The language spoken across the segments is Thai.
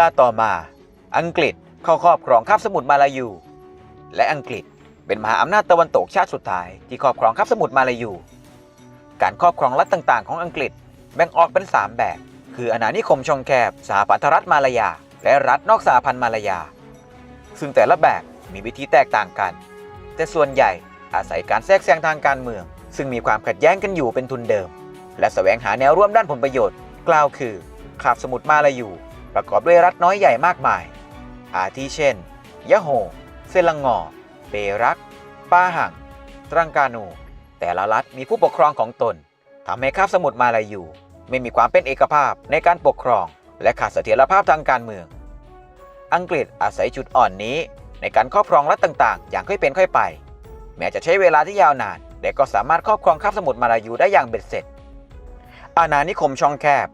ลาต่อมา อังกฤษเข้าครอบครองคาบสมุทรมาลายู และอังกฤษเป็นมหาอำนาจตะวันตกชาติสุดท้ายที่ครอบครองคาบสมุทรมาลายู การครอบครองรัฐต่างๆ ของอังกฤษแบ่งออกเป็น 3 แบบ คืออาณานิคมช่องแคบสหพันธรัฐมาลายา และรัฐนอกสหพันธ์มาลายา ซึ่งแต่ละแบบมีวิธีแตกต่างกัน แต่ส่วนใหญ่อาศัยการแทรกแซงทางการเมือง ซึ่งมีความขัดแย้งกันอยู่เป็นทุนเดิม และแสวงหาแนวร่วมด้านผลประโยชน์ กล่าวคือคาบสมุทรมาลายู ประกอบด้วยรัฐน้อยใหญ่มากมาย อาทิเช่น ยะโฮ เซลังงอ เปรัก ปาหัง ตรังกานู แต่ละรัฐมีผู้ปกครองของตนทำให้คาบสมุทรมาลายู ไม่มีความเป็นเอกภาพในการปกครอง และขาดเสถียรภาพทางการเมือง อังกฤษอาศัยจุดอ่อนนี้ในการครอบครองรัฐต่าง ๆ อย่างค่อยเป็นค่อยไป แม้จะใช้เวลาที่ยาวนาน แต่ก็สามารถครอบครองคาบสมุทรมาลายูได้อย่างเบ็ดเสร็จ อาณานิคมช่องแคบ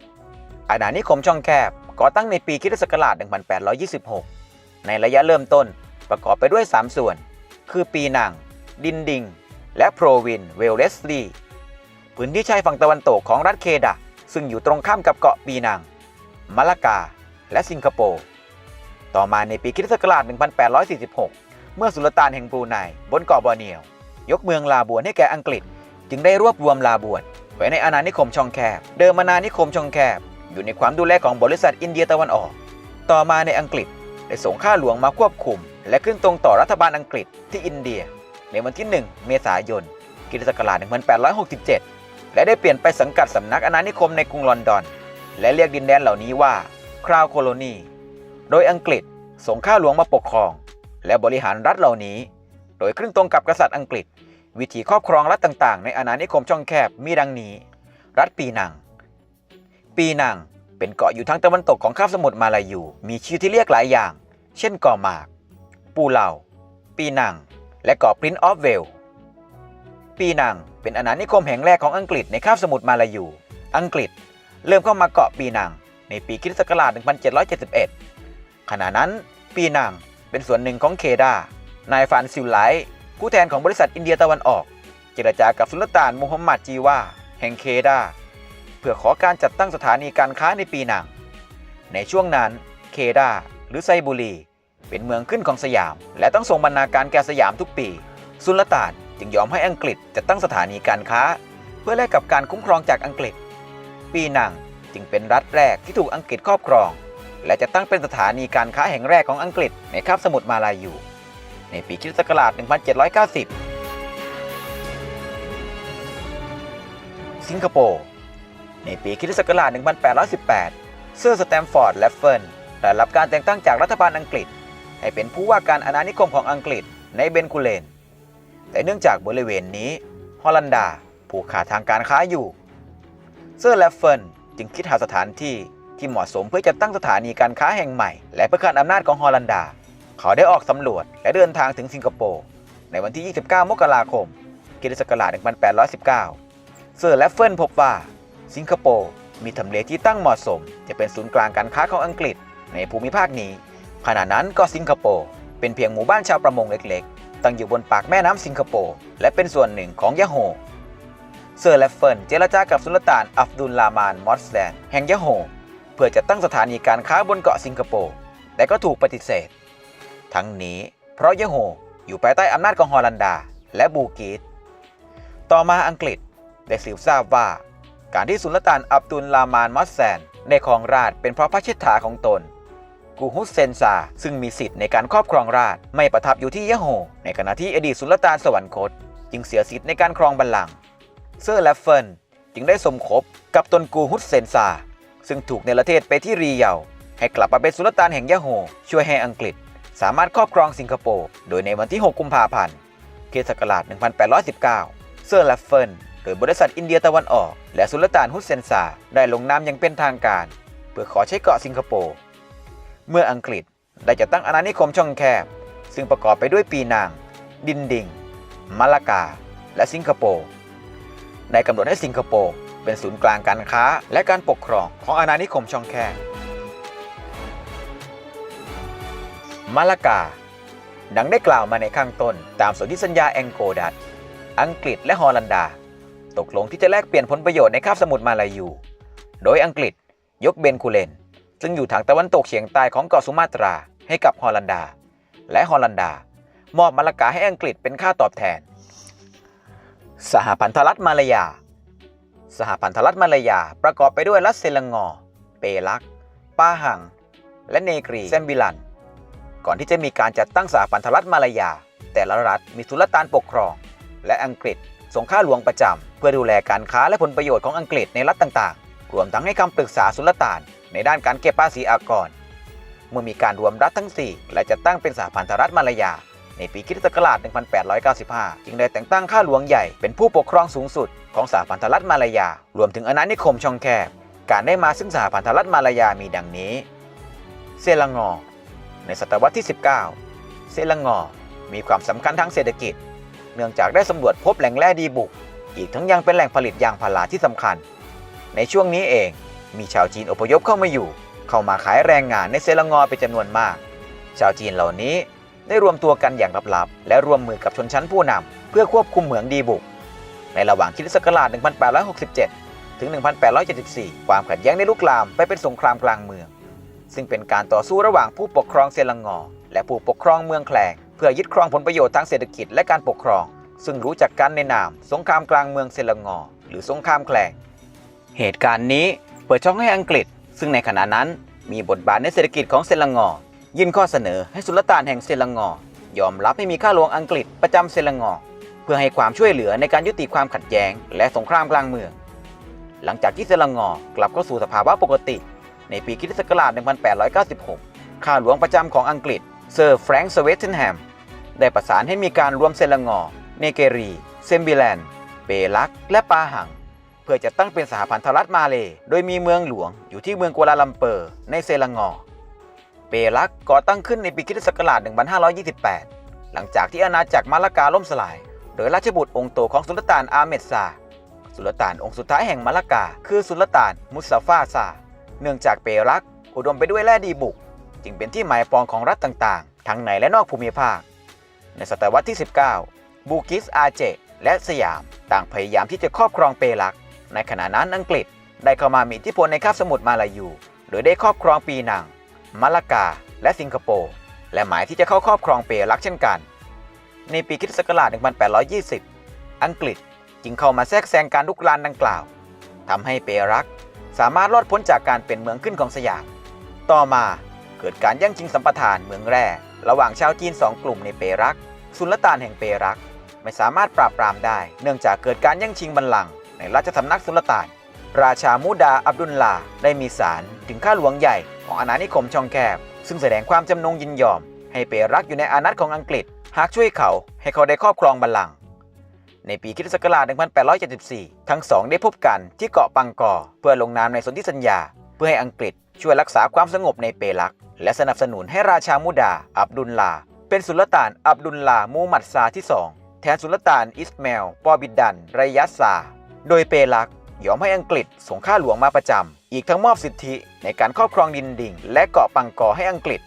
อาณานิคมช่องแคบ ก่อตั้งในปีคริสตศักราช 1826 ในระยะเริ่มต้นประกอบไปด้วย 3 ส่วน คือปีนัง ดินดิง และโพรวินเวลเลสลีพื้นที่ชายฝั่งตะวันตกของรัฐเคดะ ซึ่งอยู่ตรงข้ามกับเกาะปีนังมะละกา และสิงคโปร์ ต่อมาในปีคิศักราช 1846 เมื่อสุลต่านแห่งบรูไนบนเกาะบอร์เนียว ยกเมืองลาบวนให้แก่อังกฤษ จึงได้รวบรวมลาบวนไว้ในอาณานิคมชองแคบ เดิมอาณานิคมชองแคบ อยู่ในความดูแลของบริษัทอินเดียตะวันออก ต่อมาในอังกฤษได้ส่งข้าหลวงมาควบคุม และขึ้นตรงต่อรัฐบาลอังกฤษที่อินเดีย ในวันที่ 1 เมษายนคริสตศักราช1867 และได้เปลี่ยนไปสังกัดสำนักอาณานิคมในกรุงลอนดอน และเรียกดินแดนเหล่านี้ว่าคราวโคโลนี โดยอังกฤษส่งข้าหลวงมาปกครอง และบริหารรัฐเหล่านี้ โดยขึ้นตรงกับกษัตริย์อังกฤษ วิธีครอบครองรัฐต่างๆ ในอาณานิคมช่องแคบมีดังนี้ รัฐปีนัง ปีนัง เป็นเกาะอยู่ทางตะวันตกของคาบสมุทรมาลายู มีชื่อที่เรียกหลายอย่าง เช่นเกาะหมาก ปูเหล่า ปีนัง และเกาะพรินซ์ออฟเวล ปีนังเป็นอาณานิคมแห่งแรกของอังกฤษในคาบสมุทรมาลายู อังกฤษเริ่มเข้ามาเกาะปีนังในปีคริสตศักราช 1771 ขณะนั้นปีนังเป็นส่วนหนึ่งของเคดา นายฟานซิลไลผู้แทนของบริษัทอินเดียตะวันออก เจรจากับสุลต่านมูฮัมหมัดจีวาแห่งเคดา เพื่อขอการจัดตั้งสถานีการค้าในปีหนัง ในช่วงนั้น เคดาหรือไซบุรี เป็นเมืองขึ้นของสยาม และต้องส่งบรรณาการแก่สยามทุกปี สุลต่านจึงยอมให้อังกฤษจัดตั้งสถานีการค้า เพื่อแลกกับการคุ้มครองจากอังกฤษ ปีหนังจึงเป็นรัฐแรกที่ถูกอังกฤษครอบครอง และจะตั้งเป็นสถานีการค้าแห่งแรกของอังกฤษในคาบสมุทรมาลายูในปีคริสตศักราช1790 สิงคโปร์ ในปีคริสตศักราช 1818 เซอร์สแตมฟอร์ด และเฟิร์นได้รับการแต่งตั้งจากรัฐบาลอังกฤษ ให้เป็นผู้ว่าการอาณานิคมของอังกฤษในเบนกูเลน แต่เนื่องจากบริเวณนี้ฮอลันดาผูกขาดทางการค้าอยู่ เซอร์และเฟิร์นจึงคิดหาสถานที่ที่เหมาะสมเพื่อจะตั้งสถานีการค้าแห่งใหม่ และเพื่อขัดอำนาจของฮอลันดา เขาได้ออกสำรวจและเดินทางถึงสิงคโปร์ในวันที่ 29 มกราคมคริสตศักราช 1819 เซอร์และเฟิร์นพบว่า สิงคโปร์มีทำเลที่ตั้งเหมาะสม จะเป็นศูนย์กลางการค้าของอังกฤษในภูมิภาคนี้ ขณะนั้นก็สิงคโปร์เป็นเพียงหมู่บ้านชาวประมงเล็กๆ ตั้งอยู่บนปากแม่น้ำสิงคโปร์และเป็นส่วนหนึ่งของยะโฮเซอร์และเฟิร์นเจรจากับสุลต่านอัฟดุลลามานมอสแลนแห่งยะโฮเพื่อจะตั้งสถานีการค้าบนเกาะสิงคโปร์แต่ก็ถูกปฏิเสธ ทั้งนี้เพราะยะโฮอยู่ภายใต้อำนาจของฮอลันดาและบูกีตต่อมาอังกฤษได้สืบทราบว่า การที่สุลต่านอับดุลลามานมอสแซนได้ครองราชเป็นเพราะพระเชษฐาของตน กูฮุสเซนซา ซึ่งมีสิทธิ์ในการครอบครองราชไม่ประทับอยู่ที่ยะโฮในขณะที่อดีตสุลต่านสวรรคต จึงเสียสิทธิ์ในการครองบัลลังก์เซอร์และเฟินจึงได้สมคบกับตนกูฮุสเซนซา ซึ่งถูกเนประเทศไปที่รีเยาให้กลับมาเป็นสุลต่านแห่งยะโฮช่วยให้อังกฤษ สามารถครอบครองสิงคโปร์โดยในวันที่ 6 กุมภาพันธ์คริสต์ศักราช1819 เซอร์และเฟินโดยบริษัทอินเดียตะวันออก และสุลต่านฮุสเซนซาได้ลงนามอย่างเป็นทางการ เพื่อขอใช้เกาะสิงคโปร์ เมื่ออังกฤษได้จะตั้งอาณานิคมช่องแคบ ซึ่งประกอบไปด้วยปีนาง ดินดิงมาลากา และสิงคโปร์ได้กำหนดให้สิงคโปร์เป็นศูนย์กลางการค้า และการปกครองของอาณานิคมช่องแคบมาลากาดังได้กล่าวมาในข้างต้นตามสนธิสัญญาแองโกดัตอังกฤษและฮอลันดา ตกลงที่จะแลกเปลี่ยนผลประโยชน์ในคาบสมุทรมาลายู โดยอังกฤษยกเบนคูเลน ซึ่งอยู่ทางตะวันตกเฉียงใต้ของเกาะสุมาตราให้กับฮอลันดา และฮอลันดามอบมาลากาให้อังกฤษเป็นค่าตอบแทน สหพันธรัฐมาลายา สหพันธรัฐมาลายาประกอบไปด้วยรัฐเซลังงอ เปลัก ปาหัง และเนกรีเซมบิลัน ก่อนที่จะมีการจัดตั้งสหพันธรัฐมาลายา แต่ละรัฐมีสุลต่านปกครอง และอังกฤษ ส่งข้าหลวงประจำ เพื่อดูแลการค้าและผลประโยชน์ของอังกฤษในรัฐต่างๆ รวมทั้งให้คำปรึกษาสุลต่าน ในด้านการเก็บภาษีอากร เมื่อมีการรวมรัฐทั้ง 4 และจัดตั้งเป็นสหพันธรัฐมาลายา ในปีคริสตศักราช 1895 จึงได้แต่งตั้งข้าหลวงใหญ่เป็นผู้ปกครองสูงสุดของสหพันธรัฐมาลายา รวมถึงอาณานิคมช่องแคบ การได้มาซึ่งสหพันธรัฐมาลายามีดังนี้ เซลังงอ ในศตวรรษที่ 19 เซลังงอมีความสำคัญทางเศรษฐกิจ เนื่องจากได้สำรวจพบแหล่งแร่ดีบุก อีกทั้งยังเป็นแหล่งผลิตยางพาราที่สำคัญ ในช่วงนี้เองมีชาวจีนอพยพเข้ามาอยู่ เข้ามาขายแรงงานในเซลังงอเป็นจำนวนมาก ชาวจีนเหล่านี้ได้รวมตัวกันอย่างลับๆ และร่วมมือกับชนชั้นผู้นำเพื่อควบคุมเหมืองดีบุก ในระหว่างคริสตศักราช 1867 ถึง 1874 ความขัดแย้งได้ลุกลามไปเป็นสงครามกลางเมือง ซึ่งเป็นการต่อสู้ระหว่างผู้ปกครองเซลังงอ และผู้ปกครองเมืองแคลง เพื่อยึดครองผลประโยชน์ทางเศรษฐกิจและการปกครอง ซึ่งรู้จักกันในนาม สงครามกลางเมืองเซลังงอ หรือสงครามแคลง เหตุการณ์นี้เปิดช่องให้อังกฤษ ซึ่งในขณะนั้นมีบทบาทในเศรษฐกิจของเซลังงอ ยื่นข้อเสนอให้สุลต่านแห่งเซลังงอ ยอมรับให้มีข้าหลวงอังกฤษประจำเซลังงอ เพื่อให้ความช่วยเหลือในการยุติความขัดแย้ง และสงครามกลางเมือง หลังจากที่เซลังงอกลับเข้าสู่สภาวะปกติ ในปีคศ1896 ข้าหลวงประจำของอังกฤษเซอร์แฟรงค์สเวตเทนแฮม ได้ประสานให้มีการรวมเซลังงอ เนเกรี เซมบิแลน เปลัก และปาหัง เพื่อจะตั้งเป็นสหพันธรัฐมาเลย์โดยมีเมืองหลวงอยู่ที่เมืองกัวลาลัมเปอร์ ในเซลังงอ เปลักก่อตั้งขึ้นในปีคริสตศักราช1528 หลังจากที่อาณาจักรมาลากาล่มสลาย โดยราชบุตรองค์โตของสุลต่านอาเมดซา สุลต่านองค์สุดท้ายแห่งมาลากา คือสุลต่านมุสซาฟาซา เนื่องจากเปรักอุดมไปด้วยแร่ดีบุก จึงเป็นที่หมายปองของรัฐต่างๆ ทั้งในและนอกภูมิภาค ในศตวรรษที่ 19 บูกิสอาเจและสยามต่างพยายามที่จะครอบครองเปรัก ในขณะนั้นอังกฤษได้เข้ามามีอิทธิพลในคาบสมุทรมาลายู โดยได้ครอบครองปีนัง มาลากา และสิงคโปร์ และหมายที่จะเข้าครอบครองเปรักเช่นกัน ในปีคริสตศักราช1820 อังกฤษจึงเข้ามาแทรกแซงการลุกรานดังกล่าวทำให้เปรักสามารถรอดพ้นจากการเป็นเมืองขึ้นของสยาม ต่อมาเกิดการแย่งชิงสัมปทานเมืองแร่ระหว่างชาวจีนสองกลุ่มในเปรัก สุลต่านแห่งเปรัก ไม่สามารถปราบปรามได้ เนื่องจากเกิดการแย่งชิงบัลลังก์ในราชสำนักสุลต่าน ราชามูดาอับดุลลาได้มีสารถึงข้าหลวงใหญ่ของอาณานิคมช่องแคบ ซึ่งแสดงความจำนงยินยอม ให้เปรักอยู่ในอานัตของอังกฤษ หากช่วยเขาให้เขาได้ครอบครองบัลลังก์ในปีคริสตศักราช1874 ทั้งสองได้พบกันที่เกาะปังกอเพื่อลงนามในสนธิสัญญา เพื่อให้อังกฤษช่วยรักษาความสงบในเปรัก และสนับสนุนให้ราชามุดา อับดุลลา เป็นสุลต่านอับดุลลามูมหมัดซาที่สองแทนสุลต่านอิสมาลปอบิดดันไรยัสซา โดยเปรักยอมให้อังกฤษส่งข้าหลวงมาประจำ อีกทั้งมอบสิทธิในการครอบครองดินดิ่ง และเกาะปังกอให้อังกฤษ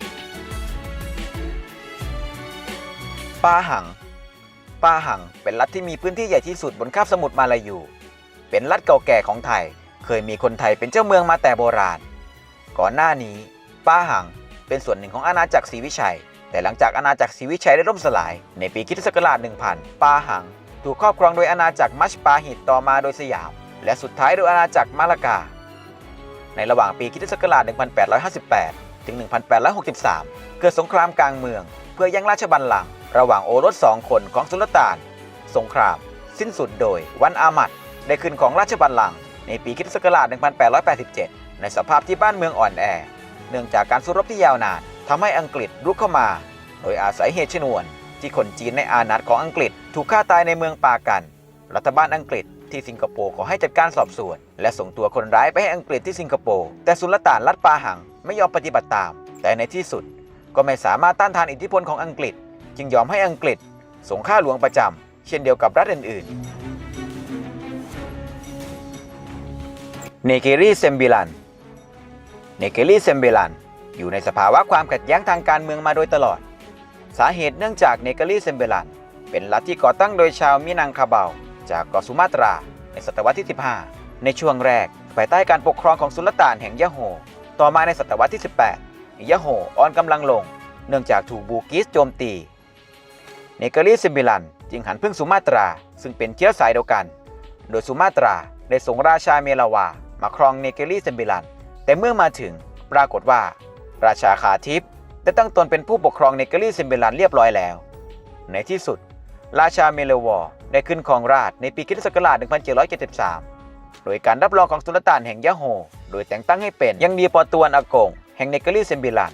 ปาหังปาหังเป็นรัฐที่มีพื้นที่ใหญ่ที่สุดบนคาบสมุทรมาลายู เป็นรัฐเก่าแก่ของไทย เคยมีคนไทยเป็นเจ้าเมืองมาแต่โบราณ ก่อนหน้านี้ปาหังเป็นส่วนหนึ่งของอาณาจักรศรีวิชัย แต่หลังจากอาณาจักรศรีวิชัยได้ล่มสลาย ในปีคิศักราช1000 ปาหัง ถูกครอบครองโดยอาณาจักรมัชปาหิตต่อมาโดยสยาม และสุดท้ายโดยอาณาจักรมาลากา ในระหว่างปีคิศักราช1858 ถึง 1863 เกิดสงครามกลางเมือง เพื่อแย่งราชบัลลังก์ระหว่างโอรสสองคนของสุลต่าน สงคราม สิ้นสุดโดยวันอามัดได้ขึ้นของราชบัลลังก์ในปีคิศักราช1887 ในสภาพที่บ้านเมืองอ่อนแอ เนื่องจากการสู้รบที่ยาวนาน ทำให้อังกฤษรุกเข้ามา โดยอาศัยเหตุชนวน ที่คนจีนในอาณาจักรของอังกฤษ ถูกฆ่าตายในเมืองปากัน รัฐบาลอังกฤษที่สิงคโปร์ขอให้จัดการสอบสวน และส่งตัวคนร้ายไปให้อังกฤษที่สิงคโปร์แต่สุลต่านรัฐปาหังไม่ยอมปฏิบัติตาม แต่ในที่สุดก็ไม่สามารถต้านทานอิทธิพลของอังกฤษ จึงยอมให้อังกฤษส่งข้าหลวงประจำเช่นเดียวกับรัฐอื่นๆเนเกรีเซมบิลันเนเกรีเซมบิลัน อยู่ในสภาวะความขัดแย้งทางการเมืองมาโดยตลอด สาเหตุเนื่องจากเนเกรีเซมเบลัน เป็นรัฐที่ก่อตั้งโดยชาวมินังคาเบา จากเกาะสุมาตรา ในศตวรรษที่ 15 ในช่วงแรก ภายใต้การปกครองของสุลต่านแห่งยะโฮ ต่อมาในศตวรรษที่ 18 ยะโฮอ่อนกำลังลง เนื่องจากถูกบูกิสโจมตี เนเกอรีซิมบิลันจึงหันพึ่งสุมาตรา ซึ่งเป็นเชื้อสายเดียวกัน โดยสุมาตราได้ส่งราชาเมลาวา มาครองเนเกอรีซิมบิลัน แต่เมื่อมาถึงปรากฏว่า ราชาคาทิปได้ตั้งตนเป็นผู้ปกครองเนเกอรีซิมบิลันเรียบร้อยแล้ว ในที่สุด ราชาเมเลวอร์ได้ขึ้นครองราชในปีคิศักราช 1773 โดยการรับรองของสุลต่านแห่งยะโฮ โดยแต่งตั้งให้เป็นยังดีปอตวนอากง แห่งเนเกอรีเซมบิลัน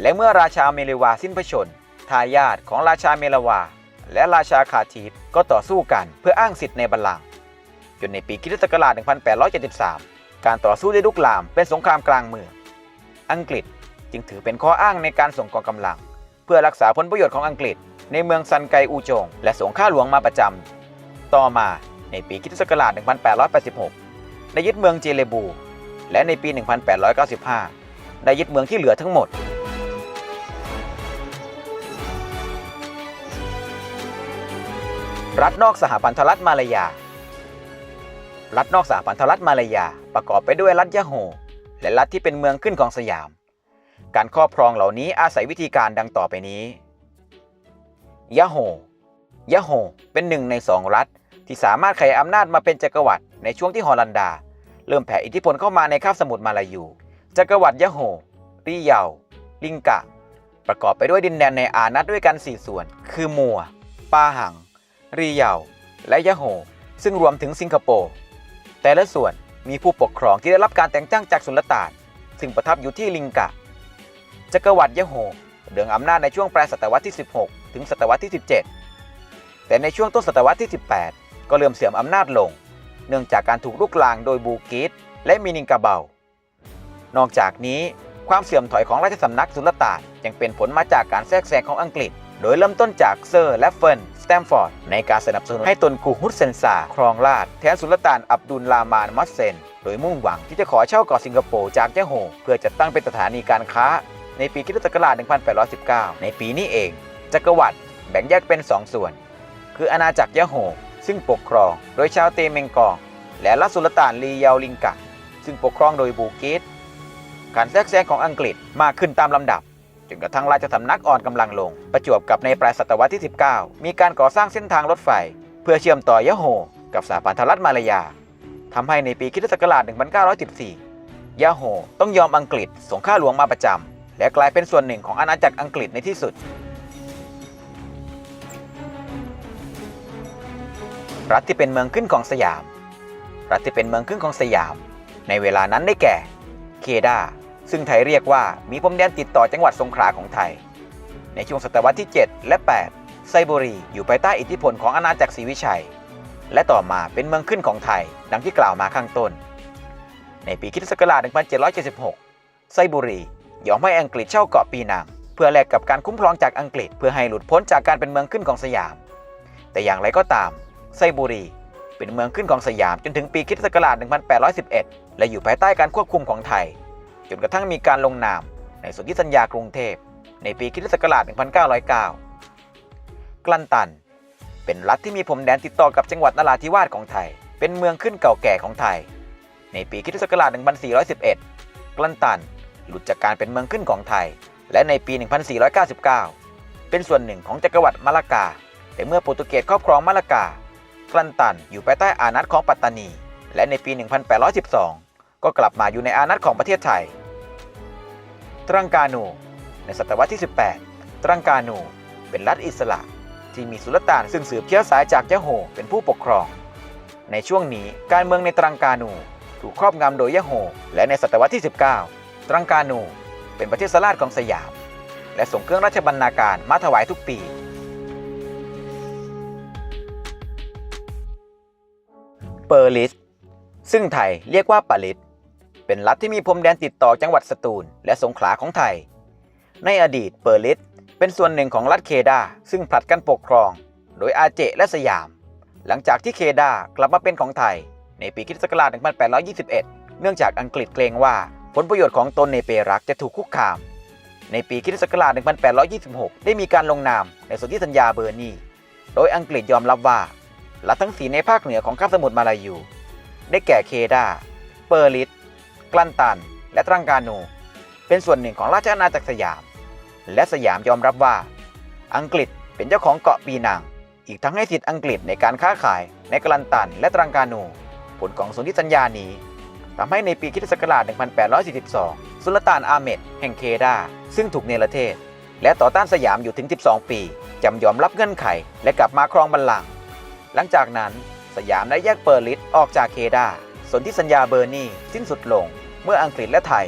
และเมื่อราชาเมเลวาสิ้นพระชนม์ทายาทของราชาเมลวา และราชาคาทีฟก็ต่อสู้กันเพื่ออ้างสิทธิ์ในบัลลังก์จนในปีคิศักราช 1873 การต่อสู้ได้ลุกลามเป็นสงครามกลางเมือง อังกฤษ จึงถือเป็นข้ออ้างในการส่งกองกำลัง เพื่อรักษาผลประโยชน์ของอังกฤษ ในเมืองซันไกอูจง และส่งข้าหลวงมาประจำต่อมาในปีคริสตศักราช 1886 ได้ยึดเมืองเจเลบู และในปี 1895 ได้ยึดเมืองที่เหลือทั้งหมดรัฐนอกสหพันธรัฐมาลายา รัฐนอกสหพันธรัฐมาลายา ประกอบไปด้วยรัฐยะโฮ และรัฐที่เป็นเมืองขึ้นของสยาม การครอบครองเหล่านี้อาศัยวิธีการดังต่อไปนี้ยะโฮยะโฮเป็นหนึ่งในสองรัฐ ที่สามารถขยายอำนาจมาเป็นจักรวรรดิในช่วงที่ฮอลันดา เริ่มแผ่อิทธิพลเข้ามาในคาบสมุทรมาลายูจักรวรรดิยะโฮริเยาลิงกะ ประกอบไปด้วยดินแดนในอานัตด้วยกัน 4 ส่วน คือมัว ปาหังริเยาและยะโฮซึ่งรวมถึงสิงคโปร์แต่ละส่วนมีผู้ปกครองที่ได้รับการแต่งตั้งจากสุลต่าน ซึ่งประทับอยู่ที่ลิงกะ จักรวรรดิยะโฮเดืองอำนาจในช่วงปลายศตวรรษที่ 16 ถึงศตวรรษที่ 17 แต่ในช่วงต้นศตวรรษที่ 18 ก็เริ่มเสื่อมอำนาจลง เนื่องจากการถูกลุกลางโดยบูกิสและมินิงกาเบา นอกจากนี้ความเสื่อมถอยของราชสำนักสุลต่านยังเป็นผลมาจากการแทรกแซงของอังกฤษ โดยเริ่มต้นจากเซอร์และเฟิร์นสแตมฟอร์ดในการสนับสนุนให้ตนกูฮุดเซนซาครองราชแทนสุลต่านอับดุลลามานมัสเซน โดยมุ่งหวังที่จะขอเช่าเกาะสิงคโปร์จากยะโฮเพื่อจัดตั้งเป็นสถานีการค้า ในปีคริสตศักราช1819 ในปีนี้เอง จักรวรรดิแบ่งแยกเป็น 2 ส่วน คืออาณาจักรยะโฮซึ่งปกครองโดยชาวเตเมงกอง และรัสุลต่านลีเยาลิงกะ ซึ่งปกครองโดยบูกิสการแทรกแซงของอังกฤษมากขึ้นตามลำดับจนกระทั่งราชสำนักอ่อนกำลังลง ประจวบกับในปลายศตวรรษที่ 19 มีการก่อสร้างเส้นทางรถไฟ เพื่อเชื่อมต่อยะโฮกับสหพันธรัฐมาลายาทำให้ในปีคริสตศักราช 1914 ยะโฮต้องยอมอังกฤษส่งข้าหลวงมาประจำ และกลายเป็นส่วนหนึ่งของอาณาจักรอังกฤษในที่สุด รัฐที่เป็นเมืองขึ้นของสยาม รัฐที่เป็นเมืองขึ้นของสยาม ในเวลานั้นได้แก่ เคดา ซึ่งไทยเรียกว่ามีพรมแดนติดต่อจังหวัดสงขลาของไทย ในช่วงศตวรรษที่ 7 และ 8 ไซบุรีอยู่ภายใต้อิทธิพลของอาณาจักรศรีวิชัย และต่อมาเป็นเมืองขึ้นของไทย ดังที่กล่าวมาข้างต้น ในปีคริสตศักราช1776 ไซบุรี ยอมให้อังกฤษเช่าเกาะปีนังเพื่อแลกกับการคุ้มครองจากอังกฤษเพื่อให้หลุดพ้นจากการเป็นเมืองขึ้นของสยาม แต่อย่างไรก็ตามไซบุรี เป็นเมืองขึ้นของสยามจนถึงปีคริสตศักราช 1811 และอยู่ภายใต้การควบคุมของไทย จนกระทั่งมีการลงนามในสนธิสัญญากรุงเทพ ในปีคริสตศักราช 1909 กลันตัน เป็นรัฐที่มีพรมแดนติดต่อกับจังหวัดนราธิวาสของไทย เป็นเมืองขึ้นเก่าแก่ของไทย ในปีคริสตศักราช 1411 กลันตัน หลุดจากการเป็นเมืองขึ้นของไทย และในปี 1499 เป็นส่วนหนึ่งของจักรวรรดิมาลากา แต่เมื่อโปรตุเกสครอบครองมาลากากลันตันอยู่ภายใต้อานัตของปัตตานี และในปี 1812 ก็กลับมาอยู่ในอานัตของประเทศไทย ตรังกานู ในศตวรรษที่ 18 ตรังกานูเป็นรัฐอิสระที่มีสุลต่านซึ่งสืบเชื้อสายจากยะโฮเป็นผู้ปกครอง ในช่วงนี้การเมืองในตรังกานูถูกครอบงำโดยยะโฮและในศตวรรษที่ 19 ตรังกานูเป็นประเทศสลาดของสยาม และส่งเครื่องราชบรรณาการมาถวายทุกปี เปอร์ลิส ซึ่งไทยเรียกว่าปาลิส เป็นรัฐที่มีพรมแดนติดต่อจังหวัดสตูลและสงขลาของไทย ในอดีตเปอร์ลิสเป็นส่วนหนึ่งของรัฐเคดาซึ่งผลัดกันปกครอง โดยอาเจและสยาม หลังจากที่เคดากลับมาเป็นของไทย ในปีคศักราช1821 เนื่องจากอังกฤษเกรงว่า ผลประโยชน์ของตนในเปรักจะถูกคุกคาม ในปีคริสตศักราช 1826 ได้มีการลงนามในสนธิสัญญาเบอร์นีโดยอังกฤษยอมรับว่ารัฐทั้งสีในภาคเหนือของคาบสมุทรมาลายู ได้แก่เคดา เปอร์ลิส กลันตัน และตรังกานู เป็นส่วนหนึ่งของราชอาณาจักรสยาม และสยามยอมรับว่า อังกฤษเป็นเจ้าของเกาะปีนัง อีกทั้งให้สิทธิ์อังกฤษในการค้าขายในกลันตันและตรังกานู ผลของสนธิสัญญานี้ ทำให้ในปีคริสตศักราช 1842 สุลต่านอาเม็ดแห่งเคดา ซึ่งถูกเนรเทศ และต่อต้านสยามอยู่ถึง 12 ปี จำยอมรับเงื่อนไข และกลับมาครองบัลลังก์หลังจากนั้นสยามได้แยกเปอร์ลิสออกจากเคดาสนธิสัญญาเบอร์นีสิ้นสุดลง เมื่ออังกฤษและไทย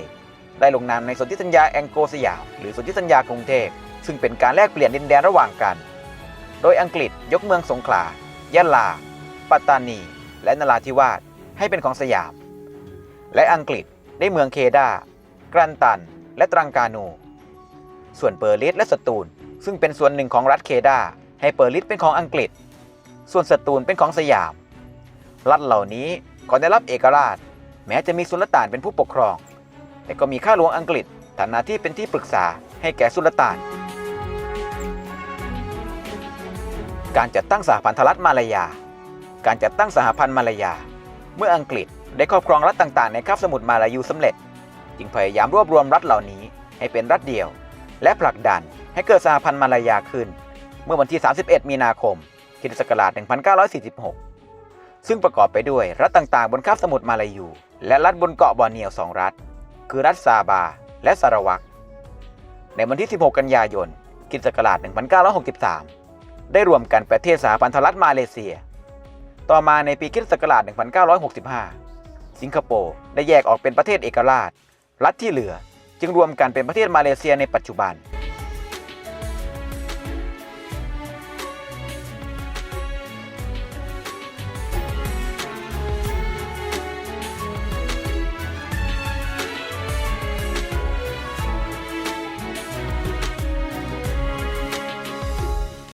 ได้ลงนามในสนธิสัญญาแองโกสยามหรือสนธิสัญญากรุงเทพซึ่งเป็นการแลกเปลี่ยนดินแดนระหว่างกัน โดยอังกฤษยกเมืองสงขลายะลา ปัตตานี และนราธิวาสให้เป็นของสยาม และอังกฤษได้เมืองเคดากรันตัน และตรังกานูส่วนเปอร์ลิสและสตูล ซึ่งเป็นส่วนหนึ่งของรัฐเคดา ให้เปอร์ลิสเป็นของอังกฤษ ส่วนสตูลเป็นของสยาม รัฐเหล่านี้ก่อนได้รับเอกราช แม้จะมีสุลต่านเป็นผู้ปกครอง แต่ก็มีข้าหลวงอังกฤษทำหน้าที่เป็นที่ปรึกษาให้แก่สุลต่าน การจัดตั้งสหพันธรัฐมาลายา การจัดตั้งสหพันธ์มาลายา เมื่ออังกฤษ ได้ครอบครองรัฐต่างๆ ในคาบสมุทรมาลายูสำเร็จ จึงพยายามรวบรวมรัฐเหล่านี้ให้เป็นรัฐเดียว และผลักดันให้เกิดสหพันธ์มาลายาขึ้น เมื่อวันที่ 31 มีนาคมคศักราช1946 ซึ่งประกอบไปด้วยรัฐต่างๆ บนคาบสมุทรมาลายู และรัฐบนเกาะบอร์เนียวสองรัฐ คือรัฐซาบา และสารวักในวันที่ 16 กันยายนคศักราช1963 ได้รวมกันประเทศสหพันธรัฐมาเลเซีย ต่อมาในปีคศักราช1965 สิงคโปร์ได้แยกออกเป็นประเทศเอกราช รัฐที่เหลือ จึงรวมกันเป็นประเทศมาเลเซียในปัจจุบัน